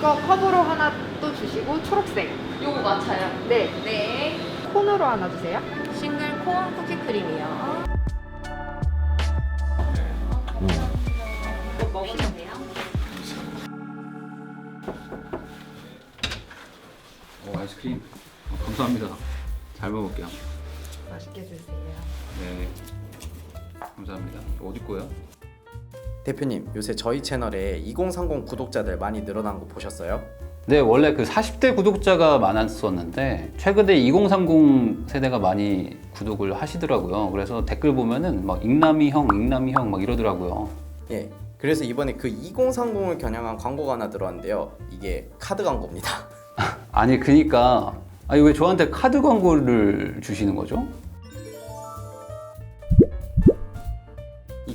이거 컵으로 하나 또 주시고 초록색. 요거 맞아요. 네. 네. 콘으로 하나 주세요. 싱글 콘 쿠키 크림이요. 이거 먹으면 돼요. 오, 아이스크림. 어, 감사합니다. 잘 먹을게요. 맛있게 드세요. 네. 감사합니다. 어디 거예요? 대표님, 요새 저희 채널에 2030 구독자들 많이 늘어난 거 보셨어요? 네, 원래 그 40대 구독자가 많았었는데 최근에 2030 세대가 많이 구독을 하시더라고요. 그래서 댓글 보면은 막 익남이 형, 익남이 형 막 이러더라고요. 예. 그래서 이번에 그 2030을 겨냥한 광고가 하나 들어왔는데요. 이게 카드 광고입니다. 아니 그니까 아니 왜 저한테 카드 광고를 주시는 거죠?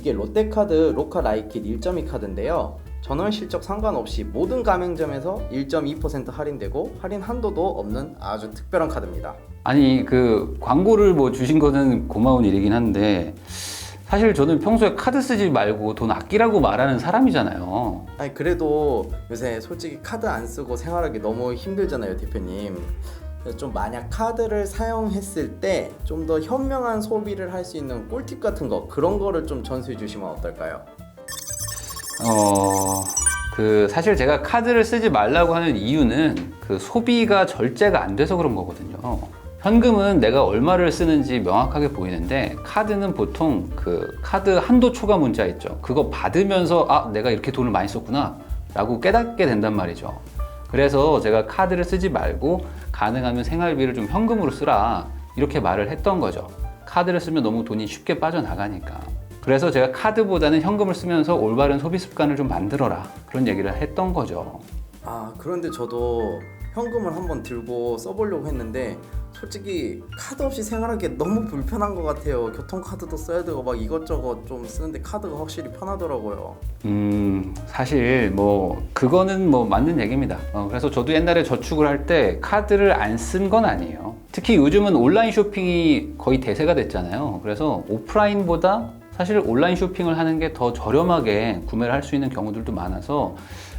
이게 롯데카드 로카 라이킷 1.2 카드인데요. 전월 실적 상관없이 모든 가맹점에서 1.2% 할인되고 할인 한도도 없는 아주 특별한 카드입니다. 아니 그 광고를 뭐 주신 거는 고마운 일이긴 한데 사실 저는 평소에 카드 쓰지 말고 돈 아끼라고 말하는 사람이잖아요. 아니 그래도 요새 솔직히 카드 안 쓰고 생활하기 너무 힘들잖아요, 대표님. 좀 만약 카드를 사용했을 때 좀 더 현명한 소비를 할 수 있는 꿀팁 같은 거 그런 거를 좀 전수해 주시면 어떨까요? 어, 그 사실 제가 카드를 쓰지 말라고 하는 이유는 그 소비가 절제가 안 돼서 그런 거거든요. 현금은 내가 얼마를 쓰는지 명확하게 보이는데 카드는 보통 그 카드 한도 초과 문자 있죠. 그거 받으면서 아, 내가 이렇게 돈을 많이 썼구나 라고 깨닫게 된단 말이죠. 그래서 제가 카드를 쓰지 말고 가능하면 생활비를 좀 현금으로 쓰라 이렇게 말을 했던 거죠. 카드를 쓰면 너무 돈이 쉽게 빠져나가니까. 그래서 제가 카드보다는 현금을 쓰면서 올바른 소비 습관을 좀 만들어라 그런 얘기를 했던 거죠. 아 그런데 저도 현금을 한번 들고 써보려고 했는데 솔직히 카드 없이 생활하기 너무 불편한 것 같아요. 교통카드도 써야 되고 막 이것저것 좀 쓰는데 카드가 확실히 편하더라고요. 음, 사실 뭐 그거는 뭐 맞는 얘기입니다. 어, 그래서 저도 옛날에 저축을 할 때 카드를 안 쓴 건 아니에요. 특히 요즘은 온라인 쇼핑이 거의 대세가 됐잖아요. 그래서 오프라인보다 사실 온라인 쇼핑을 하는 게 더 저렴하게 구매를 할 수 있는 경우들도 많아서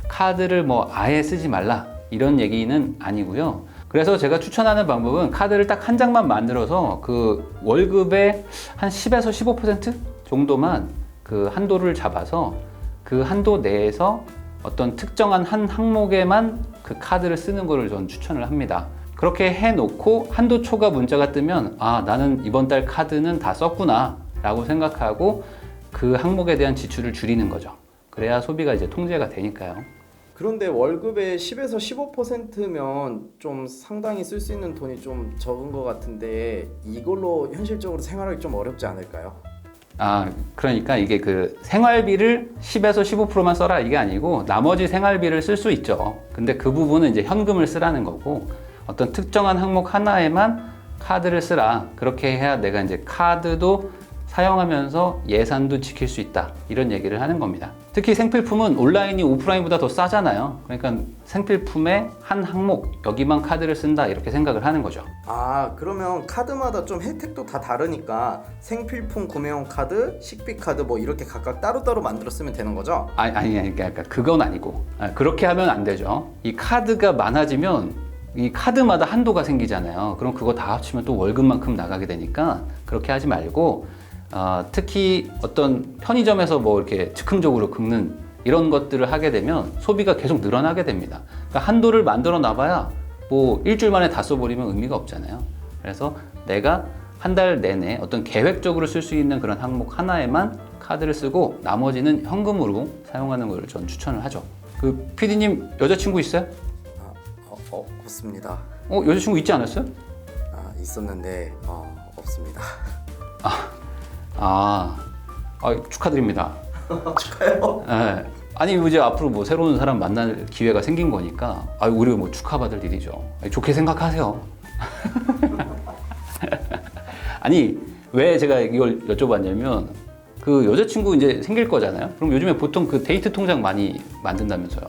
카드를 뭐 아예 쓰지 말라 이런 얘기는 아니고요. 그래서 제가 추천하는 방법은 카드를 딱 한 장만 만들어서 그 월급의 한 10에서 15% 정도만 그 한도를 잡아서 그 한도 내에서 어떤 특정한 한 항목에만 그 카드를 쓰는 거를 전 추천을 합니다. 그렇게 해놓고 한도 초과 문자가 뜨면 아 나는 이번 달 카드는 다 썼구나 라고 생각하고 그 항목에 대한 지출을 줄이는 거죠. 그래야 소비가 이제 통제가 되니까요. 그런데 월급의 10에서 15%면 좀 상당히 쓸 수 있는 돈이 좀 적은 것 같은데 이걸로 현실적으로 생활하기 좀 어렵지 않을까요? 아, 그러니까 이게 그 생활비를 10에서 15%만 써라 이게 아니고 나머지 생활비를 쓸 수 있죠. 근데 그 부분은 이제 현금을 쓰라는 거고 어떤 특정한 항목 하나에만 카드를 쓰라. 그렇게 해야 내가 이제 카드도 사용하면서 예산도 지킬 수 있다. 이런 얘기를 하는 겁니다. 특히 생필품은 온라인이 오프라인보다 더 싸잖아요. 그러니까 생필품의 한 항목, 여기만 카드를 쓴다. 이렇게 생각을 하는 거죠. 아 그러면 카드마다 좀 혜택도 다 다르니까 생필품 구매용 카드, 식비 카드 뭐 이렇게 각각 따로따로 만들어 쓰면 되는 거죠? 아니, 아니, 아니, 그러니까 그건 아니고. 아, 그렇게 하면 안 되죠. 이 카드가 많아지면 이 카드마다 한도가 생기잖아요. 그럼 그거 다 합치면 또 월급만큼 나가게 되니까 그렇게 하지 말고, 어, 특히 어떤 편의점에서 뭐 이렇게 즉흥적으로 긁는 이런 것들을 하게 되면 소비가 계속 늘어나게 됩니다. 그러니까 한도를 만들어 놔봐야 뭐 일주일 만에 다 써버리면 의미가 없잖아요. 그래서 내가 한 달 내내 어떤 계획적으로 쓸 수 있는 그런 항목 하나에만 카드를 쓰고 나머지는 현금으로 사용하는 걸 전 추천을 하죠. 그 PD님 여자친구 있어요? 아, 어, 어, 없습니다. 어 여자친구 있지 않았어요? 아, 있었는데 어, 없습니다. 아, 아 축하드립니다. 축하해요. 예. 아니 이제 앞으로 뭐 새로운 사람 만날 기회가 생긴 거니까 아 우리 뭐 축하받을 일이죠. 아니, 좋게 생각하세요. 아니 왜 제가 이걸 여쭤봤냐면 그 여자친구 이제 생길 거잖아요. 그럼 요즘에 보통 그 데이트 통장 많이 만든다면서요.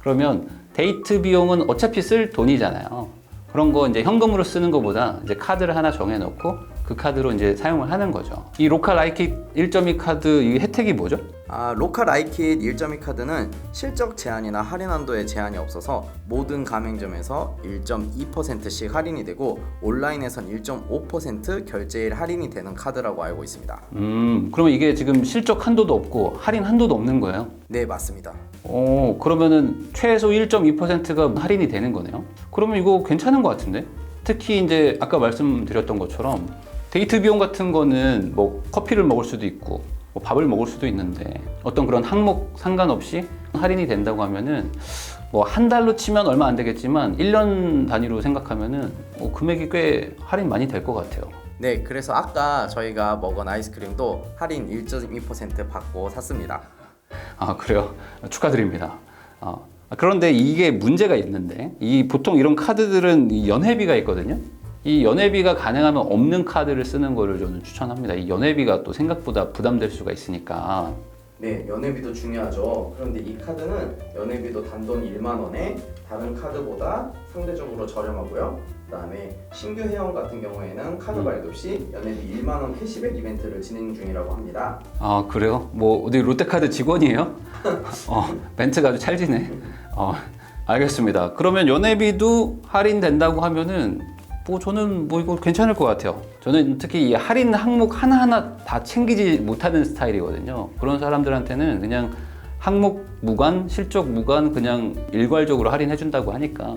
그러면 데이트 비용은 어차피 쓸 돈이잖아요. 그런 거 이제 현금으로 쓰는 것보다 이제 카드를 하나 정해놓고 그 카드로 이제 사용을 하는 거죠. 이 로컬 라이킷 1.2 카드 이 혜택이 뭐죠? 아, 로컬 아이킷 1.2 카드는 실적 제한이나 할인 한도에 제한이 없어서 모든 가맹점에서 1.2%씩 할인이 되고 온라인에선 1.5% 결제일 할인이 되는 카드라고 알고 있습니다. 음, 그러면 이게 지금 실적 한도도 없고 할인 한도도 없는 거예요? 네, 맞습니다. 오, 그러면은 최소 1.2%가 할인이 되는 거네요. 그러면 이거 괜찮은 것 같은데? 특히 이제 아까 말씀드렸던 것처럼 데이트 비용 같은 거는 뭐 커피를 먹을 수도 있고 뭐 밥을 먹을 수도 있는데 어떤 그런 항목 상관없이 할인이 된다고 하면은 뭐 한 달로 치면 얼마 안 되겠지만 1년 단위로 생각하면은 어, 금액이 꽤 할인 많이 될 것 같아요. 네, 그래서 아까 저희가 먹은 아이스크림도 할인 1.2% 받고 샀습니다. 아 그래요? 축하드립니다. 어, 그런데 이게 문제가 있는데 이 보통 이런 카드들은 이 연회비가 있거든요. 이 연회비가 가능하면 없는 카드를 쓰는 거를 저는 추천합니다. 이 연회비가 또 생각보다 부담될 수가 있으니까. 네, 연회비도 중요하죠. 그런데 이 카드는 연회비도 단돈 1만 원에 다른 카드보다 상대적으로 저렴하고요. 그다음에 신규 회원 같은 경우에는 카드 발급 시 연회비 1만 원 캐시백 이벤트를 진행 중이라고 합니다. 아 그래요? 뭐 어디 롯데카드 직원이에요? 어 멘트가 아주 찰지네. 어 알겠습니다. 그러면 연회비도 할인된다고 하면은 뭐 저는 뭐 이거 괜찮을 것 같아요. 저는 특히 이 할인 항목 하나하나 다 챙기지 못하는 스타일이거든요. 그런 사람들한테는 그냥 항목 무관, 실적 무관 그냥 일괄적으로 할인해 준다고 하니까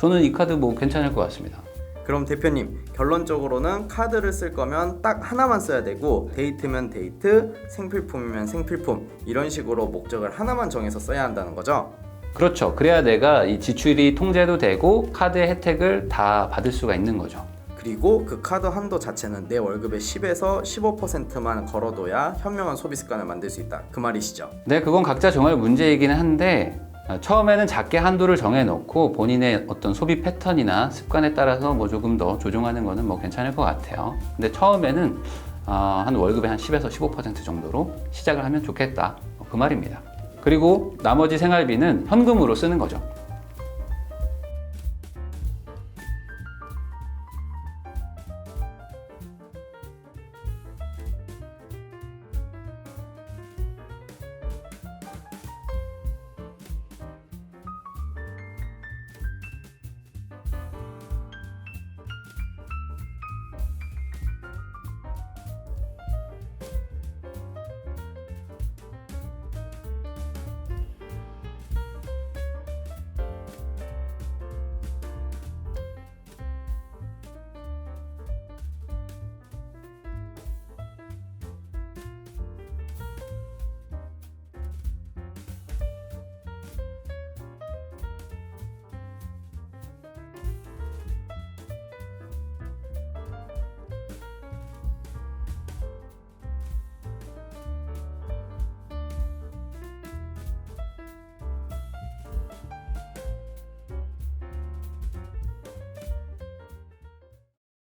저는 이 카드 뭐 괜찮을 것 같습니다. 그럼 대표님 결론적으로는 카드를 쓸 거면 딱 하나만 써야 되고 데이트면 데이트, 생필품이면 생필품 이런 식으로 목적을 하나만 정해서 써야 한다는 거죠. 그렇죠. 그래야 내가 이 지출이 통제도 되고 카드의 혜택을 다 받을 수가 있는 거죠. 그리고 그 카드 한도 자체는 내 월급의 10에서 15%만 걸어둬야 현명한 소비 습관을 만들 수 있다. 그 말이시죠. 네, 그건 각자 정할 문제이긴 한데 어, 처음에는 작게 한도를 정해놓고 본인의 어떤 소비 패턴이나 습관에 따라서 뭐 조금 더 조정하는 거는 뭐 괜찮을 것 같아요. 근데 처음에는 어, 한 월급의 한 10에서 15% 정도로 시작을 하면 좋겠다. 뭐그 말입니다. 그리고 나머지 생활비는 현금으로 쓰는 거죠.